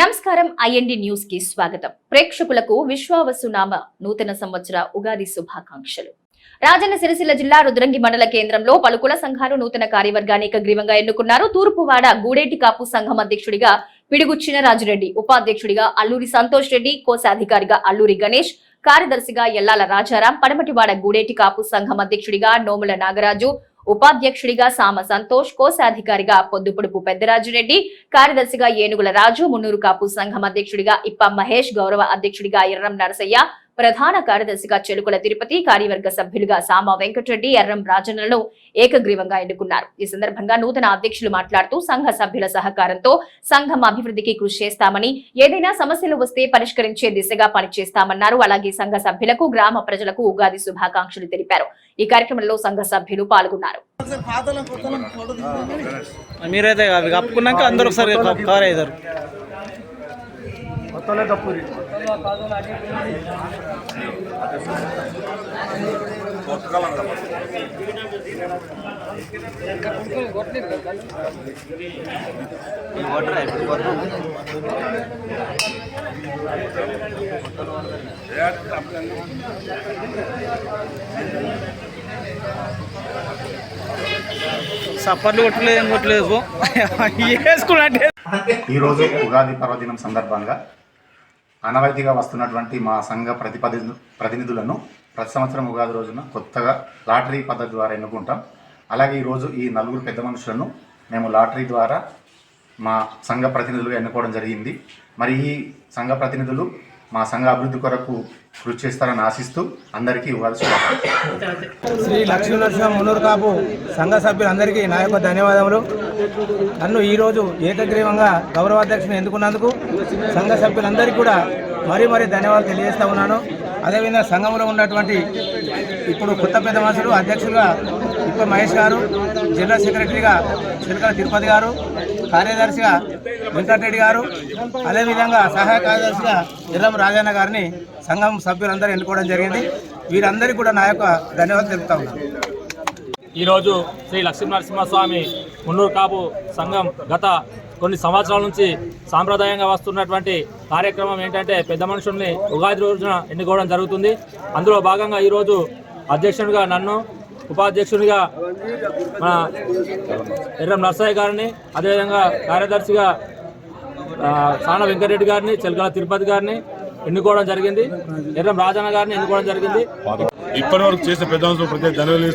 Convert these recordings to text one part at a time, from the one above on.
నమస్కారం ఐఎన్డి న్యూస్కి స్వాగతం. ప్రేక్షకులకు విశ్వావసునామ నూతన సంవత్సర ఉగాది శుభాకాంక్షలు. రాజన్న సిరిసిల్ల జిల్లా రుద్రంగి మండల కేంద్రంలో పలు కుల సంఘాలు నూతన కార్యవర్గాన్ని ఏకగ్రీవంగా ఎన్నుకున్నారు. తూర్పువాడ గూడేటి కాపు సంఘం అధ్యక్షుడిగా పిడుగుచ్చిన రాజురెడ్డి ఉపాధ్యక్షుడిగా అల్లూరి సంతోష్ రెడ్డి కోశాధికారిగా అల్లూరి గణేష్ కార్యదర్శిగా ఎల్లాల రాజారాం పడమటివాడ గూడేటి కాపు సంఘం అధ్యక్షుడిగా నోముల నాగరాజు ఉపాధ్యక్షుడిగా సామ సంతోష్ కోశాధికారిగా పొద్దుపొడుపు పెద్దరాజురెడ్డి కార్యదర్శిగా ఏనుగుల రాజు మున్నూరు కాపు సంఘం అధ్యక్షుడిగా ఇప్ప మహేష్ గౌరవ అధ్యక్షుడిగా ఎర్రం నరసయ్య ప్రధాన కార్యదర్శిగా చెలుకుల తిరుపతి కార్యవర్గ సభ్యులుగా సామ వెంకటరెడ్డి ఎర్రం రాజన్నలను ఏకగ్రీవంగా ఎన్నుకున్నారు. ఈ సందర్భంగా నూతన అధ్యక్షులు మాట్లాడుతూ సంఘ సభ్యుల సహకారంతో సంఘం అభివృద్ధికి కృషి చేస్తామని ఏదైనా సమస్యలు వస్తే పరిష్కరించే దిశగా పనిచేస్తామన్నారు. అలాగే సంఘ సభ్యులకు గ్రామ ప్రజలకు ఉగాది శుభాకాంక్షలు తెలిపారు. ఈ కార్యక్రమంలో సంఘ సభ్యులు పాల్గొన్నారు. మీరైతే అవి కప్పుకున్నాక అందరూ ఒకసారి కవర్ అయ్యారు సప్పర్లు కొట్టలేదు ఏం కొట్టలేదు వేసుకున్నట్టే ఈరోజు ఉగాది పర్వదినం సందర్భంగా ఆనవాయితీగా వస్తున్నటువంటి మా సంఘ ప్రతిపది ప్రతినిధులను ప్రతి సంవత్సరం ఉగాది రోజున కొత్తగా లాటరీ పద్ధతి ద్వారా ఎన్నుకుంటాం. అలాగే ఈరోజు ఈ నలుగురు పెద్ద మనుషులను మేము లాటరీ ద్వారా మా సంఘ ప్రతినిధులుగా ఎన్నుకోవడం జరిగింది. మరి ఈ సంఘ ప్రతినిధులు మా సంఘ అభివృద్ధి కొరకు కృషి చేస్తారని ఆశిస్తూ అందరికీ ఇవ్వాల్సి శ్రీ లక్ష్మీ నరసింహ మునూరు కాపు సంఘ సభ్యులందరికీ నా యొక్క ధన్యవాదములు. నన్ను ఈరోజు ఏకగ్రీవంగా గౌరవాధ్యక్షుని ఎన్నుకున్నందుకు సంఘ సభ్యులందరికీ కూడా మరీ మరీ ధన్యవాదాలు తెలియజేస్తా ఉన్నాను. అదేవిధంగా సంఘంలో ఉన్నటువంటి ఇప్పుడు కొత్త పెద్ద మనుషులు అధ్యక్షులుగా ఇప్పుడు మహేష్ గారు జిల్లా సెక్రటరీగా చిలకల తిరుపతి గారు కార్యదర్శిగా వెంకటరెడ్డి గారు అదేవిధంగా సహాయ కార్యదర్శిగా ఎర్రం రాజన్న గారిని సంఘం సభ్యులందరూ ఎన్నుకోవడం జరిగింది. వీరందరికీ కూడా నా యొక్క ధన్యవాదాలు తెలుపుతా ఉన్నాను ఈరోజు శ్రీ లక్ష్మీనరసింహస్వామి మున్నూరు కాపు సంఘం గత కొన్ని సంవత్సరాల నుంచి సాంప్రదాయంగా వస్తున్నటువంటి కార్యక్రమం ఏంటంటే పెద్ద మనుషుల్ని ఉగాది రోజున ఎన్నుకోవడం జరుగుతుంది. అందులో భాగంగా ఈరోజు అధ్యక్షునిగా నన్ను ఉపాధ్యక్షునిగా మన ఎర్రం నర్సయ్య గారిని అదేవిధంగా కార్యదర్శిగా సాన వెంకటరెడ్డి గారిని చెలకల తిరుపతి గారిని ఎన్నుకోవడం జరిగింది. ఎర్రం రాజన్న గారిని ఎన్నుకోవడం జరిగింది. ఇప్పటి వరకు చేసిన పెద్ద ప్రత్యేక ధన్యవాదాలు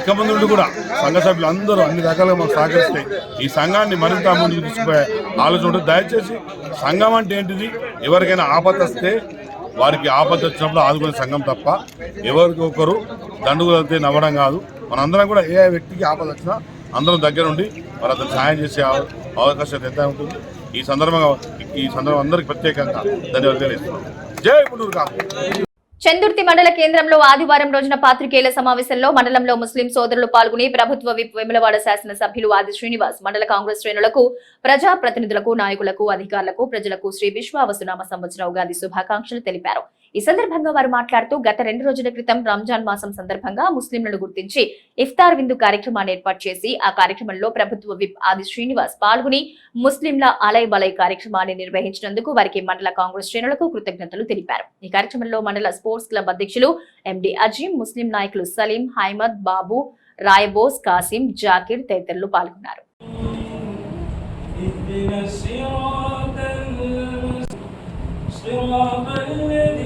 ఇక ముందు నుండి కూడా సంఘ సభ్యులు అందరూ అన్ని రకాలుగా మాకు సహకరిస్తే ఈ సంఘాన్ని మరింత ముందుకు తీసుకుపోయే ఆలోచన దయచేసి సంఘం అంటే ఏంటిది? ఎవరికైనా ఆపద వస్తే వారికి ఆపద వచ్చినప్పుడు ఆదుకునే సంఘం తప్ప ఎవరికి ఒకరు దండుగులతో నవ్వడం కాదు. మనందరం కూడా ఏ వ్యక్తికి ఆపద వచ్చినా అందరం దగ్గర ఉండి మరి అతను సహాయం చేసే అవకాశం ఎంత ఉంటుంది. ఈ సందర్భంగా ఈ సందర్భం అందరికి ప్రత్యేకంగా ధన్యవాదాలు తెలియజేస్తున్నాం. జై పునూరు కాపు చందుర్తి మండల కేంద్రంలో ఆదివారం రోజున పాత్రికేయుల సమావేశంలో మండలంలో ముస్లిం సోదరులు పాల్గొని ప్రభుత్వ విప్ వెములవాడ శాసన సభ్యులు ఆది శ్రీనివాస్ మండల కాంగ్రెస్ శ్రేణులకు ప్రజా ప్రతినిధులకు నాయకులకు అధికారులకు ప్రజలకు శ్రీ విశ్వావసునామ సంవత్సర ఉగాది శుభాకాంక్షలు తెలిపారు. ఈ సందర్భంగా వారు మాట్లాడుతూ గత రెండు రోజుల క్రితం రంజాన్ మాసం సందర్భంగా ముస్లింలను గుర్తించి ఇఫ్తార్ విందు కార్యక్రమాన్ని ఏర్పాటు చేసి ఆ కార్యక్రమంలో ప్రభుత్వ విప్ ఆది శ్రీనివాస్ పాల్గొని ముస్లింల అలై బలై కార్యక్రమాన్ని నిర్వహించినందుకు వారికి మండల కాంగ్రెస్ శ్రేణులకు కృతజ్ఞతలు తెలిపారు ఈ కార్యక్రమంలో మండల స్పోర్ట్స్ క్లబ్ అధ్యక్షులు ఎండి అజీం ముస్లిం నాయకులు సలీం హైమద్ బాబు రాయబోస్ కాసిం జాకిర్ తదితరులు పాల్గొన్నారు اهدنا الصراط المستقيم صراط الذين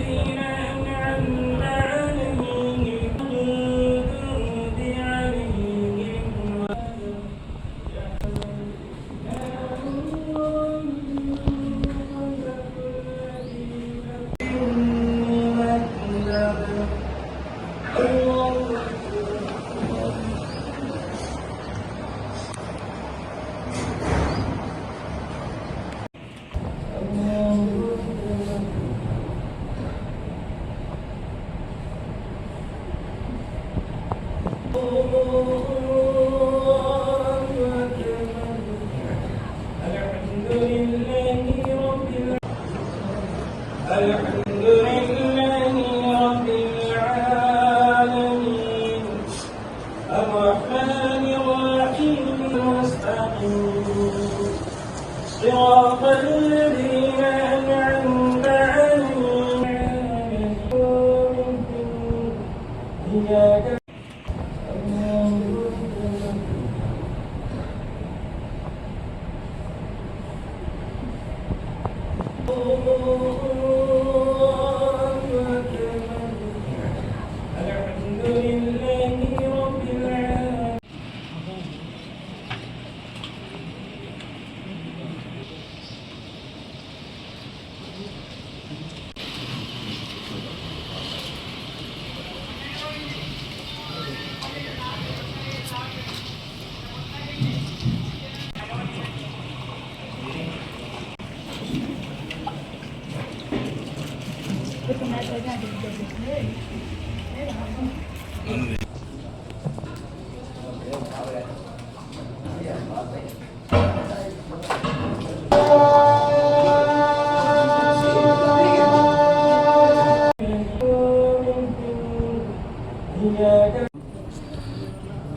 صراط الذين أنعمت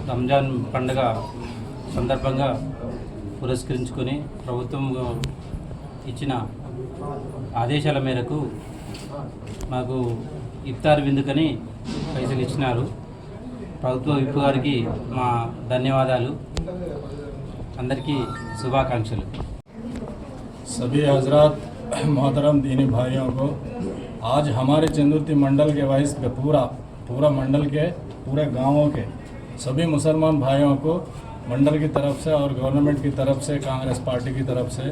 రంజాన్ పండుగ సందర్భంగా పురస్కరించుకొని ప్రభుత్వం ఇచ్చిన ఆదేశాల మేరకు మాకు ఇఫ్తార్ విందుకని పైసలు ఇచ్చినారు ప్రభుత్వ విప్పు గారికి మా ధన్యవాదాలు అందరికీ శుభాకాంక్షలు सभी हजरत मोहतरम दीनी भाइयों को आज हमारे चंदुर्ती मंडल के वाइस पे पूरा पूरा मंडल के पूरे गांवों के सभी मुसलमान भाइयों को मंडल की तरफ से और गवर्नमेंट की तरफ से कांग्रेस पार्टी की तरफ से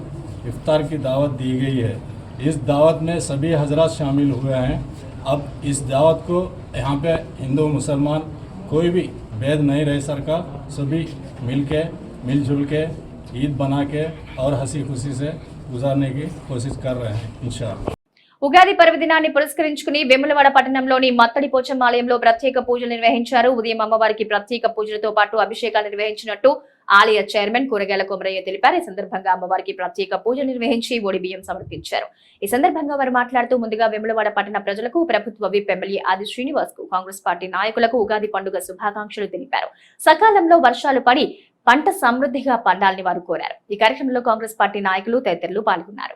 इफ्तार की दावत दी गई है इस दावत में सभी हजरत शामिल हुए हैं अब इस दावत को यहाँ पे हिंदू मुसलमान कोई भी भेद नहीं रह सरकार सभी मिल के मिलजुल के ईद बना के और हंसी खुशी से गुजारने की कोशिश कर रहे हैं इंशाअल्लाह ఉగాది పర్వదినాన్ని పురస్కరించుకుని వెములవాడ పట్టణంలోని మత్తడి పోచమ్మ ఆలయంలో ప్రత్యేక పూజలు నిర్వహించారు ఉదయం అమ్మవారికి ప్రత్యేక పూజలతో పాటు అభిషేకాలు నిర్వహించినట్టు ఆలయ చైర్మన్ కూరగాయల కొమరయ్య తెలిపారు. ఈ సందర్భంగా అమ్మవారికి ప్రత్యేక పూజ నిర్వహించి ఓడి బియ్యం సమర్పించారు. ఈ సందర్భంగా వారు మాట్లాడుతూ ముందుగా వెములవాడ పట్టణ ప్రజలకు ప్రభుత్వ విప్ ఎమ్మెల్యే ఆది శ్రీనివాస్కు కాంగ్రెస్ పార్టీ నాయకులకు ఉగాది పండుగ శుభాకాంక్షలు తెలిపారు. సకాలంలో వర్షాలు పడి పంట సమృద్ధిగా పండాలని వారు కోరారు. ఈ కార్యక్రమంలో కాంగ్రెస్ పార్టీ నాయకులు తదితరులు పాల్గొన్నారు.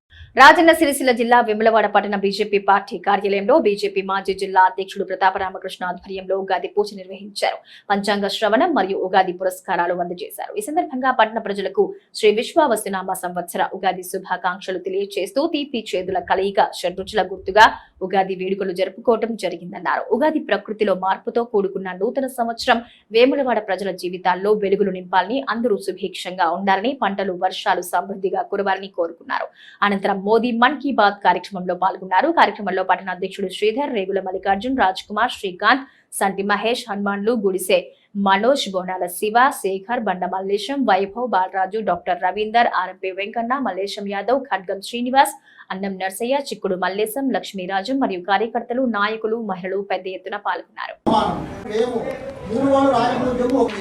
రాజన్న సిరిసిల్ల జిల్లా విమలవాడ పట్టణ బీజేపీ పార్టీ కార్యాలయంలో బీజేపీ మాజీ జిల్లా అధ్యక్షుడు ప్రతాప రామకృష్ణ ఆధ్వర్యంలో ఉగాది పూజ నిర్వహించారు. పంచాంగ శ్రవణం మరియు ఉగాది పురస్కారాలు అందజేశారు. ఈ సందర్భంగా పట్టణ ప్రజలకు శ్రీ విశ్వావస్తునామ సంవత్సర ఉగాది శుభాకాంక్షలు తెలియజేస్తూ తీపి చేదుల కలయిక షడ్రుచుల గుర్తుగా ఉగాది వేడుకలు జరుపుకోవటం జరిగిందన్నారు. ఉగాది ప్రకృతిలో మార్పుతో కూడుకున్న నూతన సంవత్సరం వేములవాడ ప్రజల జీవితాల్లో వెలుగులు నింపాలని అందరూ సుభిక్షంగా ఉండాలని పంటలు వర్షాలు సమృద్ధిగా కురవాలని కోరుకున్నారు. అనంతరం మోదీ మన్ కీ బాత్ కార్యక్రమంలో పాల్గొన్నారు. కార్యక్రమంలో పట్టణ అధ్యక్షుడు శ్రీధర్ రేగుల మల్లికార్జున్ రాజ్ కుమార్ శ్రీకాంత్ సంటి మహేష్ హనుమాన్లు గుడిసె మనోజ్ బోనాల శివ శేఖర్ బండ మల్లేశం వైభవ్ బాలరాజు డాక్టర్ రవీందర్ ఆర్ఎంపీ వెంకన్న మల్లేశం యాదవ్ ఖడ్గం శ్రీనివాస్ అన్నం నర్సయ్య చిక్కుడు మల్లేశం లక్ష్మీరాజు మరియు కార్యకర్తలు నాయకులు మహిళలు పెద్ద ఎత్తున పాల్గొన్నారు.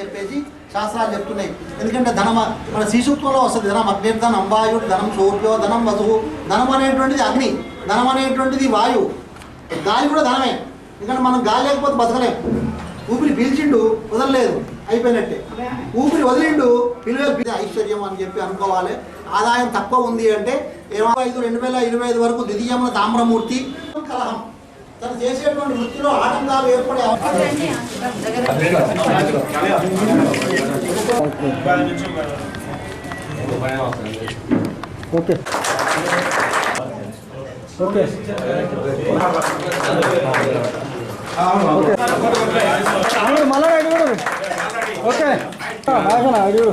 చెప్పేసి శాస్త్రాలు చెప్తున్నాయి. ఎందుకంటే ధనం మన శిశుత్వంలో వస్తుంది ధనం అగ్నిర్ధనం వాయుడు ధనం సూర్యో ధనం వసువు ధనం అనేటువంటిది అగ్ని ధనం అనేటువంటిది వాయువు గాలి కూడా ధనమే. ఎందుకంటే మనం గాలి లేకపోతే బతకలేం. ఊపిరి పీల్చిండు వదలలేదు. అయిపోయినట్టే. ఊపిరి వదిలిండు పిల్లలు ఐశ్వర్యం అని చెప్పి అనుకోవాలి. ఆదాయం తక్కువ ఉంది అంటే ఇరవై ఐదు రెండు వేల ఇరవై ఐదు వరకు ద్వితీయమున తామ్రమూర్తి కలహం తను చేసేటువంటి వృత్తిలో ఆటంకాలు ఏర్పడే అవకాశం ఓకే మళ్ళీ ఓకే అడుగు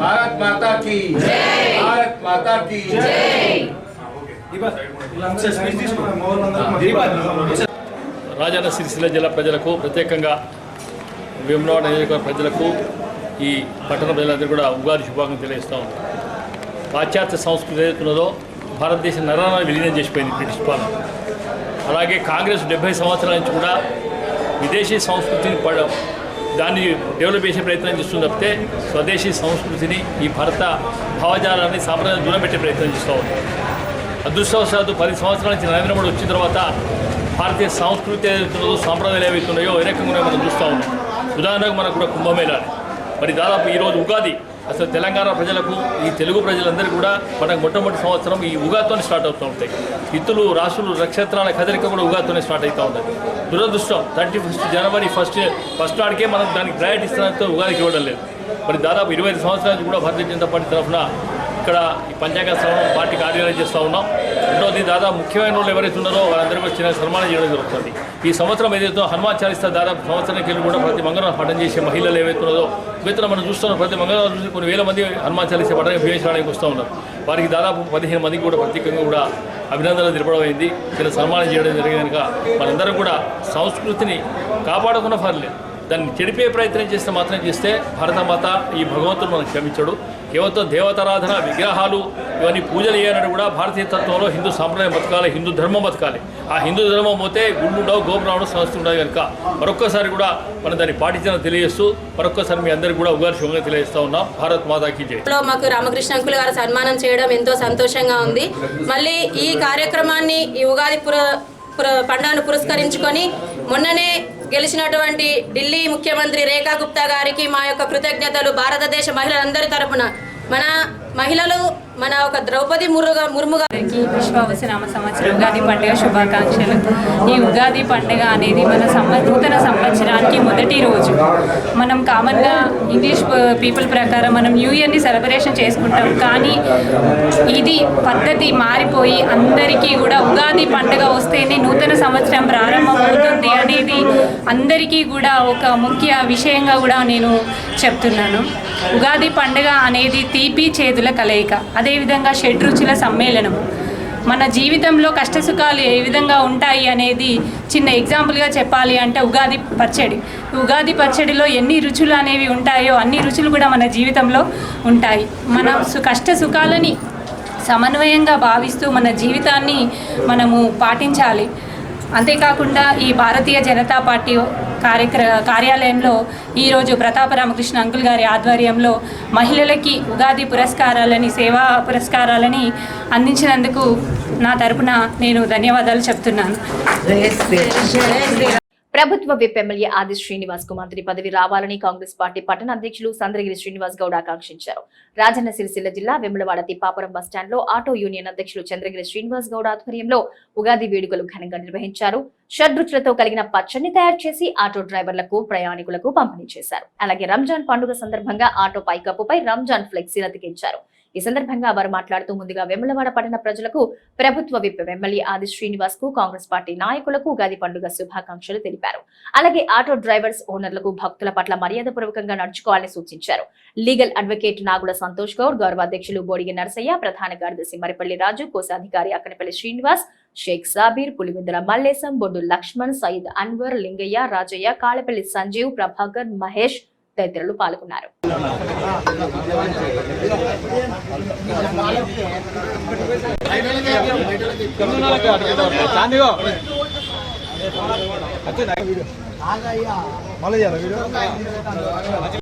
భారత్ మాతా కి భారత్ మాతా రాజన్న సిరిసిల్ల జిల్లా ప్రజలకు ప్రత్యేకంగా వేమనవాడ నియోజకవర్గ ప్రజలకు ఈ పట్టణ ప్రజలందరూ కూడా ఉగాది శుభాగం తెలియజేస్తా ఉంది పాశ్చాత్య సంస్కృతి ఏదైతున్నదో భారతదేశం నరాలను విలీనం చేసిపోయింది బ్రిటిష్ పాలన. అలాగే కాంగ్రెస్ డెబ్బై సంవత్సరాల నుంచి కూడా విదేశీ సంస్కృతిని పడ దాన్ని డెవలప్ చేసే ప్రయత్నం చేస్తుంది తప్పితే స్వదేశీ సంస్కృతిని ఈ భారత భావజాలాన్ని సాంప్రదాయం దూరం పెట్టే ప్రయత్నం చేస్తూ ఉంది. అదృష్టవశాత్తు పది సంవత్సరాల నుంచి నరేంద్ర మోడీ వచ్చిన తర్వాత భారతీయ సంస్కృతి ఏదైతున్నదో సాంప్రదాయాలు ఏవైతున్నాయో ఏ రకంగా మనం చూస్తూ ఉన్నాం. ఉదాహరణకు మనకు కూడా కుంభమేళా మరి దాదాపు ఈరోజు ఉగాది అసలు తెలంగాణ ప్రజలకు ఈ తెలుగు ప్రజలందరికీ కూడా మనకు మొట్టమొదటి సంవత్సరం ఈ ఉగాదితోనే స్టార్ట్ అవుతూ ఉంటాయి. ఇత్తులు రాసులు నక్షత్రాల కదలిక కూడా ఉగాదితోనే స్టార్ట్ అవుతూ ఉంటుంది దురదృష్టం థర్టీ ఫస్ట్ జనవరి ఫస్ట్ ఫస్ట్ నాటికే మనం దానికి ప్రయారిటీ ఇస్తున్నంత ఉగాదికి ఇవ్వడం లేదు. మరి దాదాపు ఇరవై ఐదు సంవత్సరాలు కూడా భారతీయ జనతా పార్టీ తరఫున ఇక్కడ ఈ పంచాంగ శ్రవణం పార్టీ కార్యాలయం చేస్తూ ఉన్నాం. రెండోది దాదాపు ముఖ్యమైన వాళ్ళు ఎవరైతే ఉన్నారో వాళ్ళందరికీ వచ్చిన సన్మానం చేయడం జరుగుతుంది. ఈ సంవత్సరం ఏదైతే హనుమాన్ చాలీస్తా దాదాపు సంవత్సరానికి వెళ్ళి కూడా ప్రతి మంగళవారం పఠనం చేసే మహిళలు ఏవైతే ఉన్నదో మిగతా మనం చూస్తున్నాం ప్రతి మంగళవారం కొన్ని వేల మంది హనుమాన్ చాలీసా పఠనం భీమేశ్వరానికి వస్తూ ఉన్నారు. వారికి దాదాపు పదిహేను మందికి కూడా ప్రత్యేకంగా కూడా అభినందనలు తెలపడం అయింది. చిన్న సన్మానం చేయడం జరిగింది కనుక మనందరం కూడా సంస్కృతిని కాపాడకుండా పర్లేదు దాన్ని చెడిపే ప్రయత్నం చేస్తే మాత్రం చేస్తే భారతమాత ఈ భగవంతుడు మనకు క్షమించడు. కేవలం దేవతారాధన విగ్రహాలు ఇవన్నీ పూజలు చేయనట్టు కూడా భారతీయ తత్వంలో హిందూ సాంప్రదాయం బతకాలి హిందూ ధర్మం బతకాలి. ఆ హిందూ ధర్మం పోతే గుండుండవు ఉండవు సంస్థ ఉండవు కనుక. మరొక్కసారి కూడా మనం దాన్ని పాటించడం తెలియజేస్తూ మరొక్కసారి మీ అందరికీ కూడా ఉగాది శుభంగా తెలియజేస్తూ ఉన్నాం. భారత్ మాతాకి జై. మాకు రామకృష్ణ అంకుల్ గారు సన్మానం చేయడం ఎంతో సంతోషంగా ఉంది. మళ్ళీ ఈ కార్యక్రమాన్ని ఈ ఉగాది పుర పుర పండుగను పురస్కరించుకొని మొన్ననే గెలిచినటువంటి ఢిల్లీ ముఖ్యమంత్రి రేఖా గుప్తా గారికి మా యొక్క కృతజ్ఞతలు. భారతదేశ మహిళలందరి తరపున మన మహిళలు మన ఒక ద్రౌపది మురుగా ముర్ముగా విశ్వావసనామ సంవత్సరం ఉగాది పండుగ శుభాకాంక్షలు. ఈ ఉగాది పండుగ అనేది మన సంవ నూతన సంవత్సరానికి మొదటి రోజు. మనం కామన్గా ఇంగ్లీష్ పీపుల్ ప్రకారం మనం న్యూ ఇయర్ని సెలబ్రేషన్ చేసుకుంటాం. కానీ ఇది పద్ధతి మారిపోయి అందరికీ కూడా ఉగాది పండుగ వస్తేనే నూతన సంవత్సరం ప్రారంభమవుతుంది అనేది అందరికీ కూడా ఒక ముఖ్య విషయంగా కూడా నేను చెప్తున్నాను. ఉగాది పండుగ అనేది తీపి చేతులు రుచుల కలయిక అదేవిధంగా షడ్రుచుల సమ్మేళనము మన జీవితంలో కష్టసుఖాలు ఏ విధంగా ఉంటాయి అనేది చిన్న ఎగ్జాంపుల్గా చెప్పాలి అంటే ఉగాది పచ్చడి. ఉగాది పచ్చడిలో ఎన్ని రుచులు అనేవి ఉంటాయో అన్ని రుచులు కూడా మన జీవితంలో ఉంటాయి. మన సు కష్ట సుఖాలని సమన్వయంగా భావిస్తూ మన జీవితాన్ని మనము పాటించాలి. అంతేకాకుండా ఈ భారతీయ జనతా పార్టీ కార్యక్ర కార్యాలయంలో ఈరోజు ప్రతాప రామకృష్ణ అంకుల్ గారి ఆధ్వర్యంలో మహిళలకి ఉగాది పురస్కారాలని సేవా పురస్కారాలని అందించినందుకు నా తరపున నేను ధన్యవాదాలు చెప్తున్నాను. ప్రభుత్వ విప్ ఎమ్మెల్యే ఆది శ్రీనివాస్కు మంత్రి పదవి రావాలని కాంగ్రెస్ పార్టీ పట్టణ అధ్యక్షులు సంద్రగిరి శ్రీనివాస్ గౌడ్ ఆకాంక్షించారు. రాజన్న సిరిసిల్ల జిల్లా వెములవాడ తిప్పాపురం బస్టాండ్లో ఆటో యూనియన్ అధ్యక్షులు చంద్రగిరి శ్రీనివాస్ గౌడ్ ఆధ్వర్యంలో ఉగాది వేడుకలు ఘనంగా నిర్వహించారు. షడ్రుచులతో కలిగిన పచ్చడిని తయారు చేసి ఆటో డ్రైవర్లకు ప్రయాణికులకు పంపిణీ చేశారు. అలాగే రంజాన్ పండుగ సందర్భంగా ఆటో పైకప్పుపై రంజాన్ ఫ్లెక్సీలు అతికించారు. ఈ సందర్భంగా వారు మాట్లాడుతూ ముందుగా వెములవాడ పట్టణ ప్రజలకు ప్రభుత్వ విప్ ఎమ్మెల్యే ఆది శ్రీనివాస్కు కాంగ్రెస్ పార్టీ నాయకులకు ఉగాది పండుగ శుభాకాంక్షలు తెలిపారు. అలాగే ఆటో డ్రైవర్స్ ఓనర్లకు భక్తుల పట్ల మర్యాద పూర్వకంగా నడుచుకోవాలని సూచించారు. లీగల్ అడ్వకేట్ నాగుల సంతోష్ గౌడ్ గౌరవ అధ్యక్షులు బోడిగి నరసయ్య ప్రధాన కార్యదర్శి మరిపల్లి రాజు కోశాధికారి అక్కనపల్లి శ్రీనివాస్ షేక్ సాబీర్ పులివెందుల మల్లేశం బొడ్డు లక్ష్మణ్ సయీద్ అన్వర్ లింగయ్య రాజయ్య కాళపల్లి సంజీవ్ ప్రభాకర్ మహేష్ తదితరులు పాల్గొన్నారు.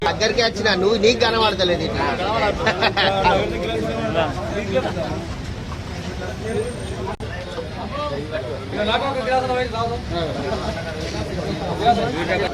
దగ్గరికి వచ్చిన నువ్వు నీకు కనబడతలేదు నాకు ఒక గ్లాస్ రావాలి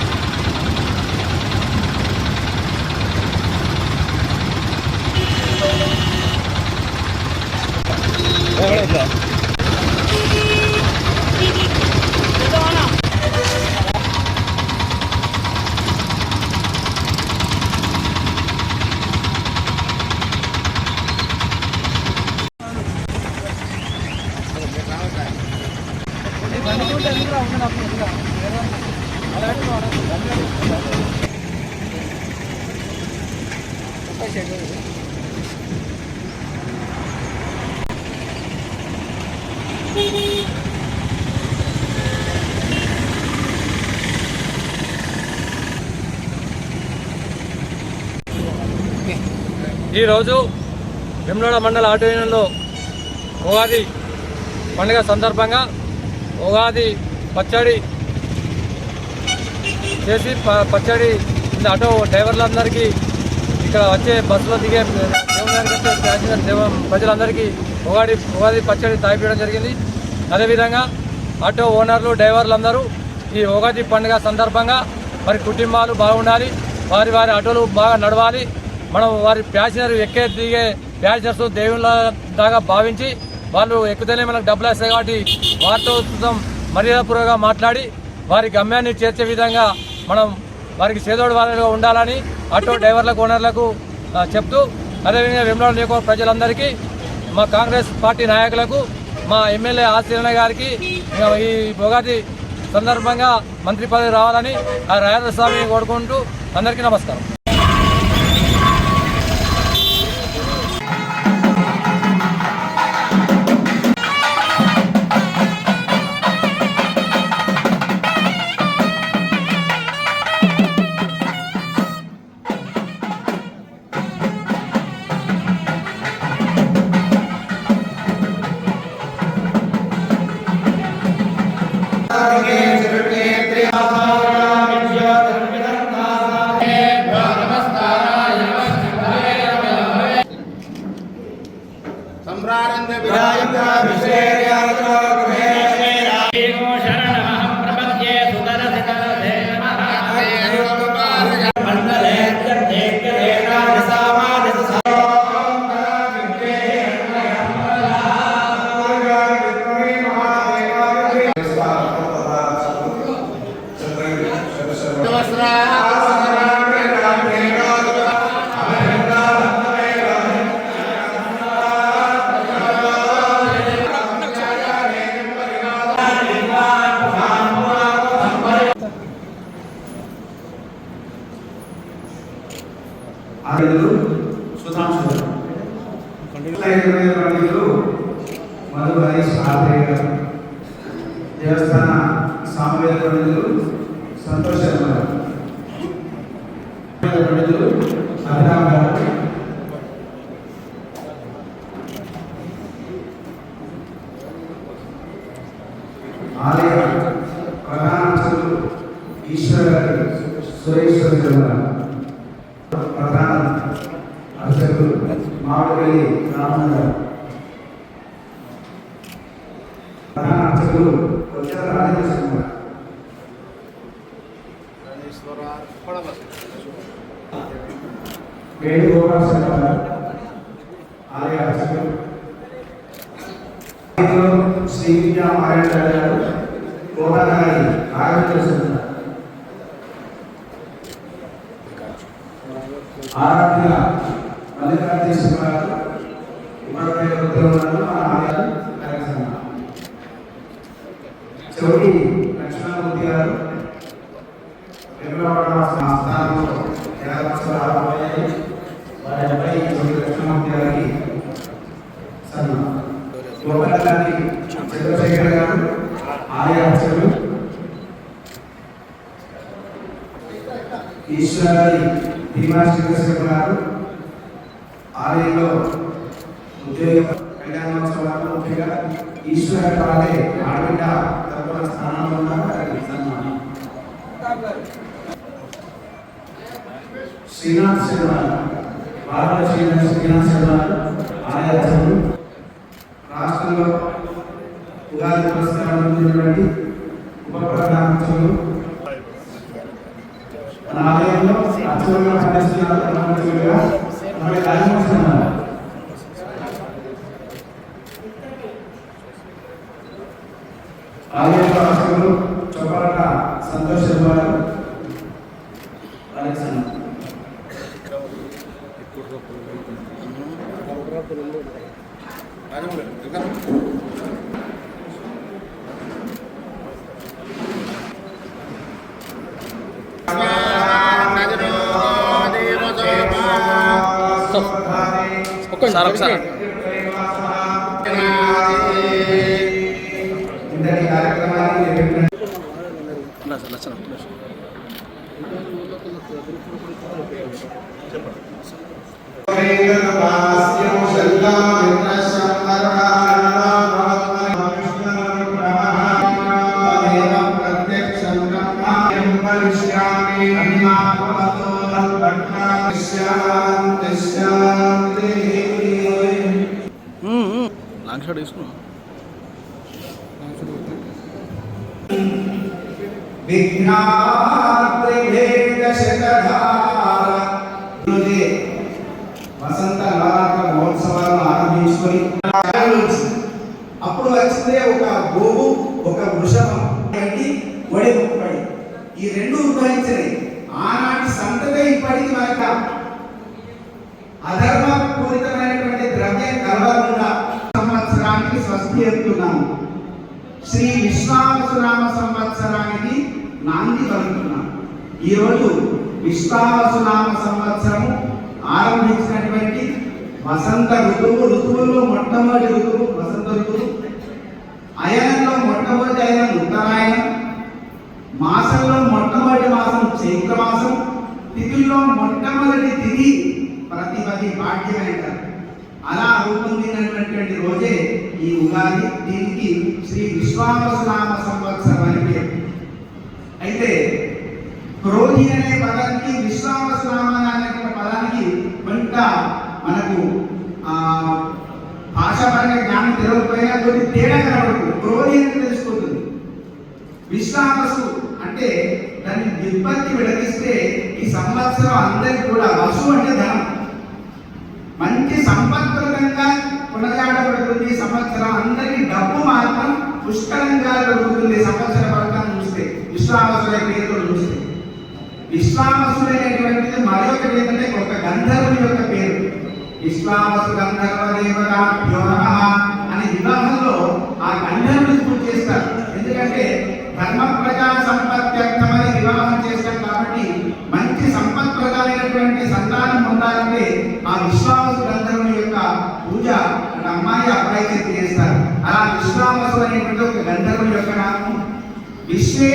É legal. ఈరోజు వెమ్నాడ మండల ఆటోయంలో ఉగాది పండుగ సందర్భంగా ఉగాది పచ్చడి చేసి పచ్చడి ఆటో డ్రైవర్లందరికీ ఇక్కడ వచ్చే బస్సులో దిగే దేవం ప్రజలందరికీ ఉగాది ఉగాది పచ్చడి తాగిపోయడం జరిగింది. అదేవిధంగా ఆటో ఓనర్లు డ్రైవర్లందరూ ఈ ఉగాది పండుగ సందర్భంగా మరి కుటుంబాలు బాగుండాలి. వారి వారి ఆటోలు బాగా నడవాలి. మనం వారి ప్యాసింజర్ ఎక్కే దిగే ప్యాసింజర్స్ దేవుళ్ళ దాకా భావించి వాళ్ళు ఎక్కుతేనే మనకు డబ్బులు వస్తాయి కాబట్టి వారితో మర్యాదపూర్వకంగా మాట్లాడి వారి గమ్యాన్ని చేర్చే విధంగా మనం వారికి చేదోడు వారిగా ఉండాలని ఆటో డ్రైవర్లకు ఓనర్లకు చెప్తూ అదేవిధంగా వెమ్లాడు నియోజకవర్గ ప్రజలందరికీ మా కాంగ్రెస్ పార్టీ నాయకులకు మా ఎమ్మెల్యే ఆశీర్ణ గారికి ఈ ఉగాది సందర్భంగా మంత్రి పదవి రావాలని ఆ రాజేంద్ర కోరుకుంటూ అందరికీ నమస్కారం. పండితులు సంతోష్ శర్మ గారు పండితులు అభిరామ్ గారు ఆలయ ప్రధాన అర్చకులు ఈశ్వర గారు సురేశ్వర శర్మ గారు ప్రధాన అర్చకులు మామిడిపల్లి రామన్ గారు ప్రధాన అర్చకులు వచ్చారు రాజేంద్ర శర్మ గారు వేణుగోపాల్ శర్మ గారు ఆలయ అర్చకులు శ్రీ విద్యా నారాయణ గారు కోటగారి రాఘవేంద్ర శర్మ గారు ఆరాధ్య మల్లికార్జున గారు ఇప్పటికే ఉద్యోగాలు మన ఆలయాలు కార్యక్రమం. చౌడి లక్ష్మణమూర్తి గారు వెంకటవాడ స్థానంలో యాభై సంవత్సరాలు ఆరంభమయ్యాయి వారి అబ్బాయి చౌడి లక్ష్మణమూర్తి గారికి సన్మానం. గోపాలగారి చంద్రశేఖర్ గారు ఆలయ అర్చకులు. ఈశ్వరి భీమా శ్రీకృష్ణ గారు ఆలయంలో ఉద్యోగ కళ్యాణోత్సవాలు ముఖ్యంగా ఈశ్వర పాలే ఆడబిడ్డ తరపున స్థానంలో ఉన్నారు సన్మానం శ్రీనాథ్ శర్మ భారత శ్రీనాథ్ శ్రీనాథ్ శర్మ ఆలయ రాష్ట్రంలో ఉగాది పురస్కారం పొందినటువంటి ఉప ప్రధానోత్సవులు మన ఆలయంలో అర్చకులుగా పనిచేస్తున్నారు ప్రధానోత్సవులుగా మన రాజమోహన్ చొప్పరట సంతోష్ శర్మ గారు వారికి సన్మానం. సార్ ఒకసారి ఇంతటి కార్యక్రమాన్ని లాంగ్ వసంత నవరాత్ర మహోత్సవాలను ఆరంభించుకొని అప్పుడు వచ్చిందే ఒక గోవు ఒక వృషభం. వడి ఒడి ఈ రెండు ఉద్భవించినాయి ఆనాటి సంతతే ఇప్పటికి మనక అధర్మ పూరితమైనటువంటి ద్రవ్యం కలవకుండా సంవత్సరానికి స్వస్తి ఎత్తున్నాము శ్రీ విశ్వావసునామ సంవత్సరానికి నాంది పలుకుతున్నాం ఈరోజు విశ్వాసునామ సంవత్సరము ఆరంభించినటువంటి వసంత ఋతువు ఋతువుల్లో మొట్టమొదటి ఋతువు వసంత ఋతువు. అయనంలో మొట్టమొదటి అయనం ఉత్తరాయణం. మాసంలో మొట్టమొదటి మాసం చైత్ర మాసం. తిథుల్లో మొట్టమొదటి తిథి ప్రతిపది పాఠ్యమైన అలా రూపొందినటువంటి రోజే ఈ ఉగాది. దీనికి శ్రీ విశ్వామసునామ సంవత్సరం అని పేరు. అయితే క్రోధి అనే పదానికి విశ్వావసనామ అనే పదానికి కొంత మనకు ఆ భాషాపరంగా జ్ఞానం తెలియకపోయినా కొన్ని తేడా కనబడుతుంది క్రోధి అని తెలుసుకుంటుంది విశ్వామసు అంటే దాన్ని విపత్తి విడదీస్తే ఈ సంవత్సరం అందరికి కూడా వసు అంటే ధనం. మంచి సంపత్ప్రదంగా కొనసాగబడుతుంది సంవత్సరం. అందరికి డబ్బు మాత్రం పుష్కలంగా దొరుకుతుంది సంవత్సరం విశ్వామసుడైన చూస్తే పేరుతో చూస్తే విశ్వామసుడైనటువంటిది మరొకటి ఏంటంటే ఒక గంధర్వుని యొక్క పేరు. విశ్వామసు గంధర్వ దేవతాభ్యో నమః అని వివాహంలో ఆ గంధర్వుని పూజ చేస్తారు. ఎందుకంటే ధర్మ ప్రజా సంపత్త్యర్థమని వివాహం చేస్తాం కాబట్టి మంచి సంపత్ప్రదమైనటువంటి సంతానం పొందాలంటే ఆ విశ్వామసు గంధర్వుని యొక్క పూజ అమ్మాయి అబ్బాయి చేస్తారు. అలా విశ్వామసు అనేటువంటి ఒక గంధర్వుని యొక్క నామం విశ్వే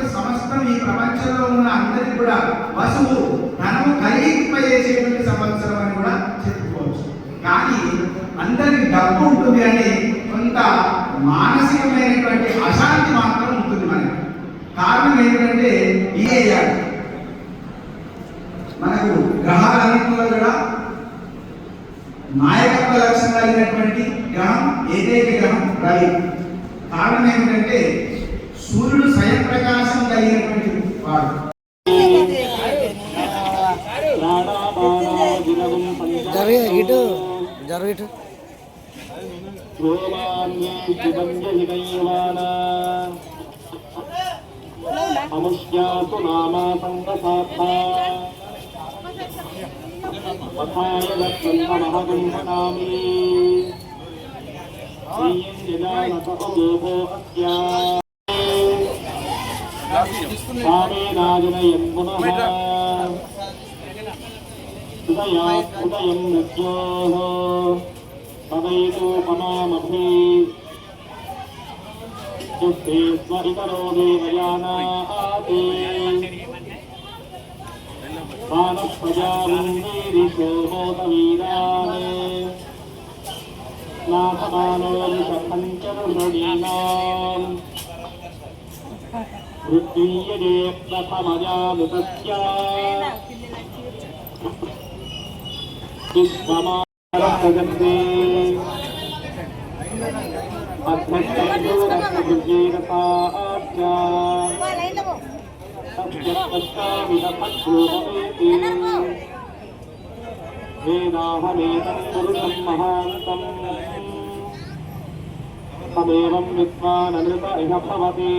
ప్రపంచ సమస్తం ఈ ప్రపంచంలో ఉన్న అందరికి కూడా వసువు ధనము కలిగింపజేసేటువంటి సంవత్సరం అని కూడా చెప్పుకోవచ్చు. కానీ అందరికి డబ్బు ఉంటుంది అని కొంత మానసికమైనటువంటి అశాంతి మాత్రం ఉంటుంది మనకి. కారణం ఏంటంటే ఈ మనకు గ్రహాలన్నింటిలో కూడా నాయకత్వ లక్షణం కలిగినటువంటి గ్రహం ఏదైతే గ్రహం రవి. కారణం ఏమిటంటే సూర్యుడు స్వయం ప్రకాశం కలిగినటువంటి వాడు. జరిగే జరిగే. ఇటు అముష్యాసు నామా సంగసాత్మా స్వామీనాజనయం పునః. ఉదయా ఉదయం మృత్యోః దేవయానాతి. మానః ప్రజావందీరిషో హోతవీరానే ृत्तीयदेवमाजन्ते वेदाहमेतत्पुरुषं महान्तम् तमेवं विद्वानमृत इह भवति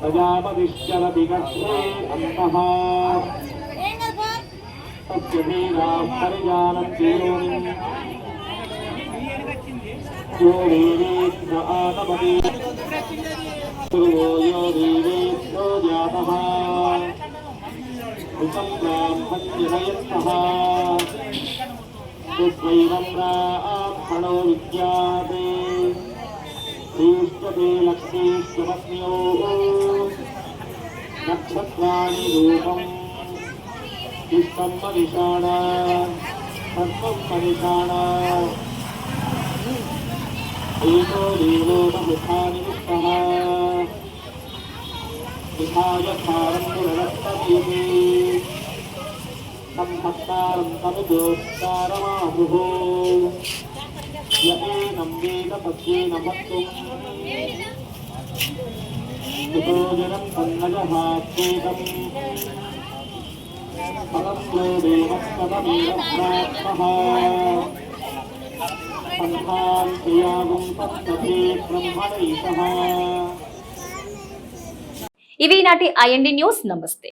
ప్రజాపతిశ్చర విగత్రే అంతః సత్యమేనా పరిజానత్యోని యో దేవేత్ర ఆతమతి సర్వో శ్రీష్టే లక్ష్మీశ్వరస్మ్యో నక్షత్రాణి రూపం. పుష్పం పరిషాణ సర్వం పరిషాణ ఏకో దేవో బహుధాని పుష్పः విభాగసారం ఏనం వేద పద్యేన వక్తుం సుతోజనం సన్నజహాత్వేదం ఫలంలో దేవస్తదమేరబ్రాహ్మః సంహాన్ క్రియాగం తత్తే బ్రహ్మణైతః. ఇవి నాటి ఐఎన్డి న్యూస్. నమస్తే.